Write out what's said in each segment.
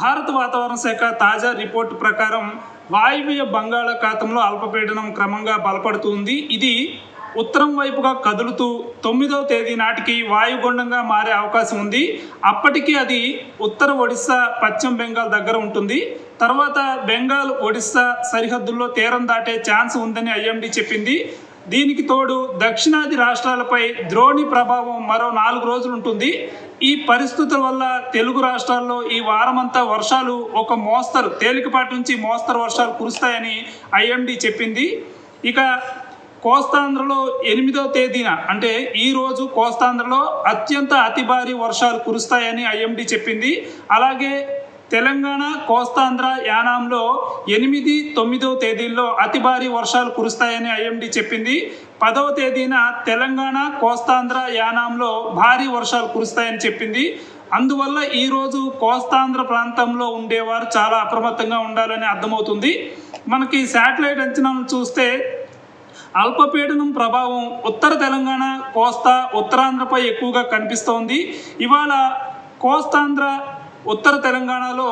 భారత వాతావరణ శాఖ తాజా రిపోర్టు ప్రకారం వాయువ్య బంగాళాఖాతంలో అల్పపీడనం క్రమంగా బలపడుతుంది. ఇది ఉత్తరం వైపుగా కదులుతూ తొమ్మిదవ తేదీ నాటికి వాయుగుండంగా మారే అవకాశం ఉంది. అప్పటికి అది ఉత్తర ఒడిస్సా పశ్చిమ బెంగాల్ దగ్గర ఉంటుంది. తర్వాత బెంగాల్ ఒడిస్సా సరిహద్దుల్లో తీరం దాటే ఛాన్స్ ఉందని ఐఎండీ చెప్పింది. దీనికి తోడు దక్షిణాది రాష్ట్రాలపై ద్రోణి ప్రభావం మరో నాలుగు రోజులు ఉంటుంది ఈ పరిస్థితుల వల్ల తెలుగు రాష్ట్రాల్లో ఈ వారమంతా వర్షాలు ఒక మోస్తరు తేలికపాటి నుంచి మోస్తరు వర్షాలు కురుస్తాయని ఐఎండీ చెప్పింది. ఇక కోస్తాంధ్రలో ఎనిమిదవ తేదీన అంటే ఈ రోజు కోస్తాంధ్రలో అత్యంత అతి భారీ వర్షాలు కురుస్తాయని ఐఎండీ చెప్పింది. అలాగే తెలంగాణ కోస్తాంధ్ర యానాంలో ఎనిమిది తొమ్మిదవ తేదీల్లో అతి భారీ వర్షాలు కురుస్తాయని ఐఎండీ చెప్పింది. పదవ తేదీన తెలంగాణ కోస్తాంధ్ర యానాంలో భారీ వర్షాలు కురుస్తాయని చెప్పింది. అందువల్ల ఈరోజు కోస్తాంధ్ర ప్రాంతంలో ఉండేవారు చాలా అప్రమత్తంగా ఉండాలని అర్థమవుతుంది. మనకి శాటిలైట్ అంచనాలను చూస్తే అల్పపీడనం ప్రభావం ఉత్తర తెలంగాణ కోస్తా ఉత్తరాంధ్రపై ఎక్కువగా కనిపిస్తోంది. ఇవాళ కోస్తాంధ్ర ఉత్తర తెలంగాణలో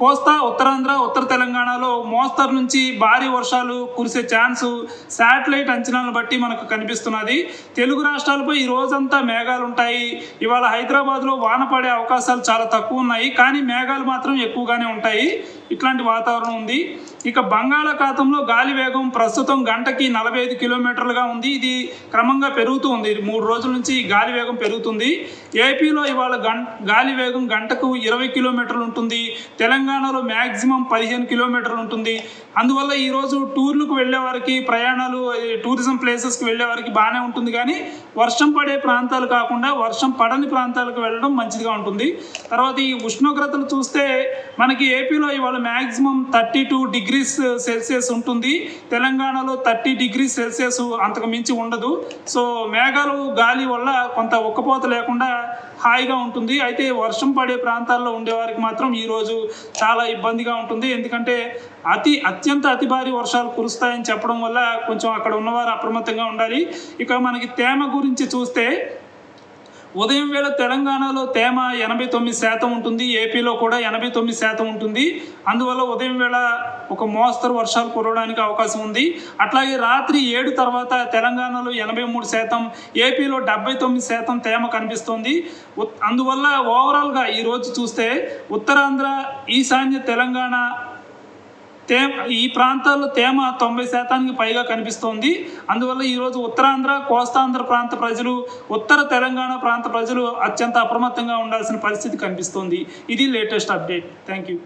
కోస్తా ఉత్తరాంధ్ర ఉత్తర తెలంగాణలో మోస్తరు నుంచి భారీ వర్షాలు కురిసే ఛాన్సు శాటిలైట్ అంచనాలను బట్టి మనకు కనిపిస్తున్నది. తెలుగు రాష్ట్రాలపై ఈ రోజంతా మేఘాలు ఉంటాయి. ఇవాళ హైదరాబాద్లో వాన పడే అవకాశాలు చాలా తక్కువ ఉన్నాయి. కానీ మేఘాలు మాత్రం ఎక్కువగానే ఉంటాయి. ఇట్లాంటి వాతావరణం ఉంది. ఇక బంగాళాఖాతంలో గాలి వేగం ప్రస్తుతం గంటకి నలభై ఐదు కిలోమీటర్లుగా ఉంది. ఇది క్రమంగా పెరుగుతూ ఉంది. మూడు రోజుల నుంచి గాలి వేగం పెరుగుతుంది. ఏపీలో ఇవాళ గం గాలి వేగం గంటకు ఇరవై కిలోమీటర్లు ఉంటుంది. తెలంగాణ తెలంగాణలో మ్యాక్సిమం పదిహేను కిలోమీటర్లు ఉంటుంది. అందువల్ల ఈరోజు టూర్లకు వెళ్ళే వారికి ప్రయాణాలు టూరిజం ప్లేసెస్కి వెళ్ళే వారికి బాగానే ఉంటుంది. కానీ వర్షం పడే ప్రాంతాలు కాకుండా వర్షం పడని ప్రాంతాలకు వెళ్ళడం మంచిదిగా ఉంటుంది. తర్వాత ఈ ఉష్ణోగ్రతలు చూస్తే మనకి ఏపీలో ఇవాళ maximum thirty two degrees celsius ఉంటుంది. తెలంగాణలో థర్టీ డిగ్రీ సెల్సియస్ అంతకు మించి ఉండదు. సో మేఘాలు గాలి వల్ల కొంత ఉక్కపోత లేకుండా హాయిగా ఉంటుంది. అయితే వర్షం పడే ప్రాంతాల్లో ఉండేవారికి మాత్రం ఈరోజు చాలా ఇబ్బందిగా ఉంటుంది. ఎందుకంటే అతి అత్యంత అతి భారీ వర్షాలు కురుస్తాయని చెప్పడం వల్ల కొంచెం అక్కడ ఉన్నవారు అప్రమత్తంగా ఉండాలి. ఇక మనకి తేమ గురించి చూస్తే ఉదయం వేళ తెలంగాణలో తేమ ఎనభై తొమ్మిది శాతం ఉంటుంది ఏపీలో కూడా ఎనభై తొమ్మిది శాతం ఉంటుంది. అందువల్ల ఉదయం వేళ ఒక మోస్తరు వర్షాలు కురవడానికి అవకాశం ఉంది. అట్లాగే రాత్రి ఏడు తర్వాత తెలంగాణలో ఎనభై మూడు శాతం ఏపీలో డెబ్బై తొమ్మిది శాతం తేమ కనిపిస్తుంది. ఉత్- అందువల్ల ఓవరాల్గా ఈరోజు చూస్తే ఉత్తరాంధ్ర ఈశాన్య తెలంగాణ తేమ ఈ ప్రాంతాల్లో తేమ తొంభై శాతానికి పైగా కనిపిస్తోంది. అందువల్ల ఈరోజు ఉత్తరాంధ్ర కోస్తాంధ్ర ప్రాంత ప్రజలు ఉత్తర తెలంగాణ ప్రాంత ప్రజలు అత్యంత అప్రమత్తంగా ఉండాల్సిన పరిస్థితి కనిపిస్తోంది. ఇది లేటెస్ట్ అప్డేట్. Thank you